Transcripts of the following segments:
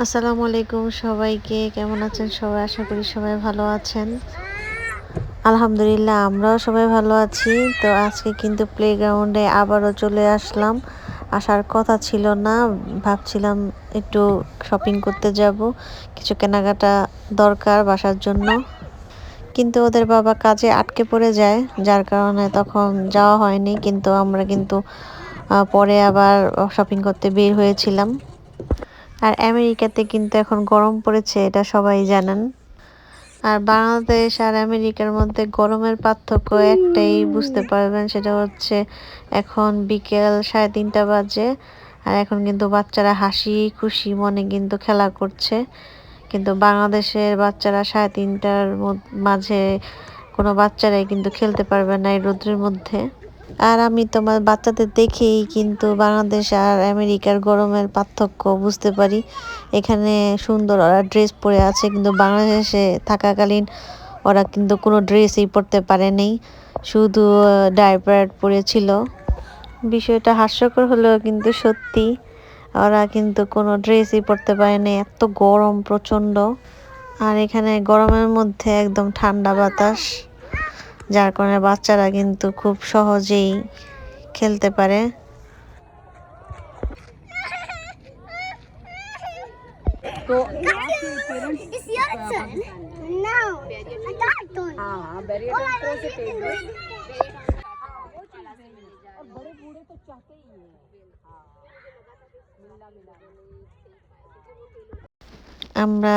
আসসালামু আলাইকুম সবাইকে, কেমন আছেন সবাই? আশা করি সবাই ভালো আছেন। আলহামদুলিল্লাহ, আমরাও সবাই ভালো আছি। তো আজকে কিন্তু প্লেগ্রাউন্ডে আবারও চলে আসলাম। আসার কথা ছিল না, ভাবছিলাম একটু শপিং করতে যাব। কিছু কেনাকাটা দরকার বাসার জন্য। কিন্তু ওদের বাবা কাজে আটকে পড়ে যায়, যার কারণে তখন যাওয়া হয়নি। কিন্তু আমরা কিন্তু পরে আবার শপিং করতে বের হয়েছিলাম। আর আমেরিকাতে কিন্তু এখন গরম পড়েছে, এটা সবাই জানেন। আর বাংলাদেশ আর আমেরিকার মধ্যে গরমের পার্থক্য একটাই বুঝতে পারবেন, সেটা হচ্ছে এখন বিকেল সাড়ে তিনটা বাজে, আর এখন কিন্তু বাচ্চারা হাসি খুশি মনে কিন্তু খেলা করছে। কিন্তু বাংলাদেশের বাচ্চারা সাড়ে তিনটার মাঝে কোনো বাচ্চারাই কিন্তু খেলতে পারবে না এই রোদ্রের মধ্যে। আর আমি তোমার বাচ্চাদের দেখেই কিন্তু বাংলাদেশ আর আমেরিকার গরমের পার্থক্য বুঝতে পারি। এখানে সুন্দর ওরা ড্রেস পরে আছে, কিন্তু বাংলাদেশে থাকাকালীন ওরা কিন্তু কোনো ড্রেসই পরতে পারেনি শুধু ডাইপার পরেছিল। বিষয়টা হাস্যকর হলেও কিন্তু সত্যি ওরা কিন্তু কোনো ড্রেসই পরতে পারেনি এত গরম প্রচণ্ড। আর এখানে গরমের মধ্যে একদম ঠান্ডা বাতাস। যার কারণে বাচ্চারা কিন্তু খুব সহজেই খেলতে পারে। তো আমরা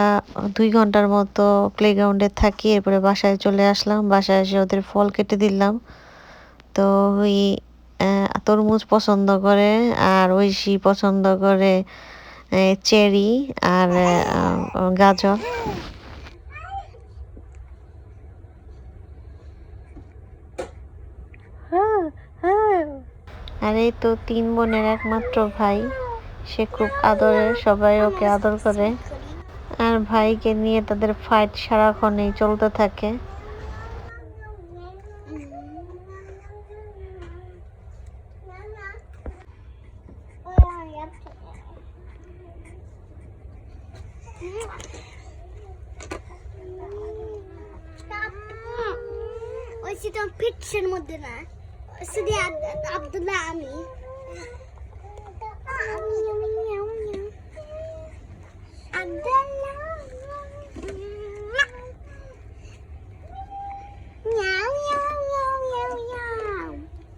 দুই ঘণ্টার মতো প্লেগ্রাউন্ডে থাকি এরপরে বাসায় চলে আসলাম। বাসায় এসে ওদের ফল কেটে দিলাম। তো ওই তরমুজ পছন্দ করে আর ঐশী পছন্দ করে চেরি আর গাজর। আর এই তো তিন বোনের একমাত্র ভাই। সে খুব আদরে সবাই ওকে আদর করে। আর ভাইকে নিয়ে তাদের ফাইট সারাক্ষণেই চলতে থাকে। ওই সেটা পিকচার মধ্যে না শুধু আব্দুল্লাহ আমি।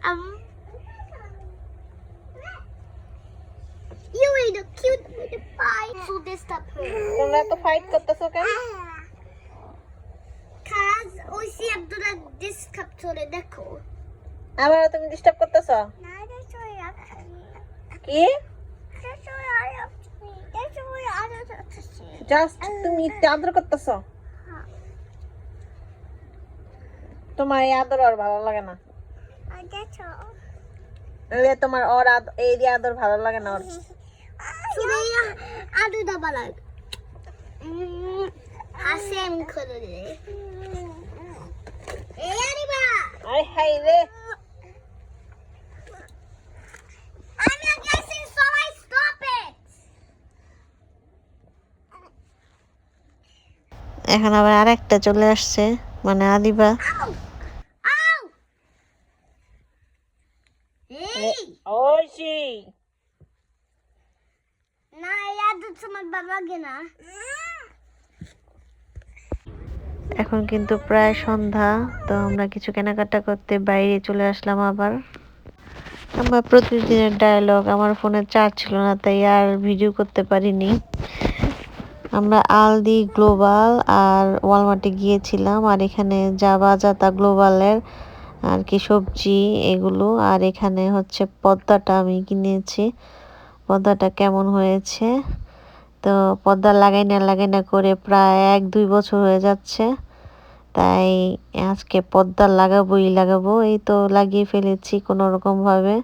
Um, you are the cute little pie. So this the তোমরা তো ফাইট করতেছো কেন Cause ওই সে আব্দুল্লাহ ডিসকাপ করে দেখো আবার তুমি ডিস্টার্ব করতেছো না দেখো কি জাস্ট তুমি আদর করতেছো তোমার এই আদর আর ভালো লাগে না এই তোমার ওর এই যে আদর ভালো লাগে না ওর? আলু দাবা লাগ করে দে। এই আরে হাই রে। এখন আবার আরেকটা চলে আসছে মানে আদিবা Ow! Ow! এই ঐশী না এই আদু তোমার বাবাকে না এখন কিন্তু প্রায় সন্ধ্যা, তো আমরা কিছু কেনাকাটা করতে বাইরে চলে আসলাম আবার। আমার প্রতিদিনের ডায়লগ আমার ফোনে চার্জ ছিল না, তাই আর ভিডিও করতে পারিনি। আমরা আলদি গ্লোবাল আর ওয়ালমার্টে গিয়েছিলাম, আর এখানে যা বাজা তা গ্লোবালের আর কি সবজি এগুলো, আর এখানে হচ্ছে পদ্মাটা আমি কিনেছি। পদ্মাটা কেমন হয়েছে? তো পর্দা লাগাই না লাগাই না করে প্রায় এক, দুই বছর হয়ে যাচ্ছে। তাই আজকে পর্দা লাগাবোই লাগাবো, এই তো লাগিয়ে ফেলেছি কোনো রকম ভাবে